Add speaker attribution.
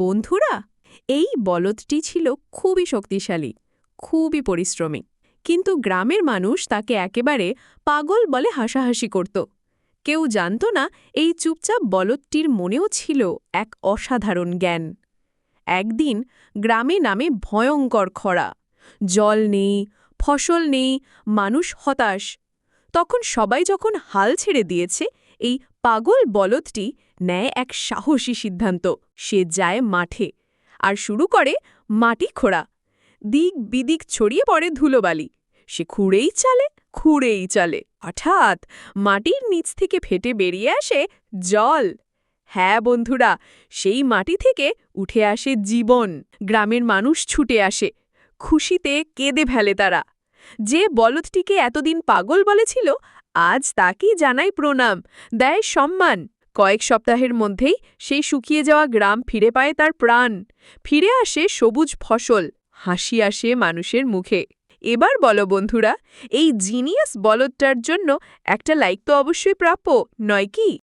Speaker 1: বন্ধুরা, এই বলদটি ছিল খুবই শক্তিশালী, খুবই পরিশ্রমী। কিন্তু গ্রামের মানুষ তাকে একেবারে পাগল বলে হাসাহাসি করত। কেউ জানত না এই চুপচাপ বলদটির মনেও ছিল এক অসাধারণ জ্ঞান। একদিন গ্রামে নামে ভয়ঙ্কর খরা, জল নেই, ফসল নেই, মানুষ হতাশ। তখন সবাই যখন হাল ছেড়ে দিয়েছে এই পাগল বলদটি নেয় এক সাহসী সিদ্ধান্ত। সে যায় মাঠে আর শুরু করে মাটি খোঁড়া। দিক বিদিক ছড়িয়ে পড়ে ধুলোবালি। সে খুঁড়েই চালে খুঁড়েই চালে। হঠাৎ মাটির নিচ থেকে ফেটে বেরিয়ে আসে জল। হ্যাঁ বন্ধুরা, সেই মাটি থেকে উঠে আসে জীবন। গ্রামের মানুষ ছুটে আসে। খুশিতে কেঁদে ফেলে তারা। যে বলদটিকে এতদিন পাগল বলেছিল, আজ তাকেই জানাই প্রণাম, দেয় সম্মান। কয়েক সপ্তাহের মধ্যেই সেই শুকিয়ে যাওয়া গ্রাম ফিরে পায় তার প্রাণ। ফিরে আসে সবুজ ফসল, হাসি আসে মানুষের মুখে। এবার বলো বন্ধুরা, এই জিনিয়াস বলদটার জন্য একটা লাইক তো অবশ্যই প্রাপ্য, নয় কি?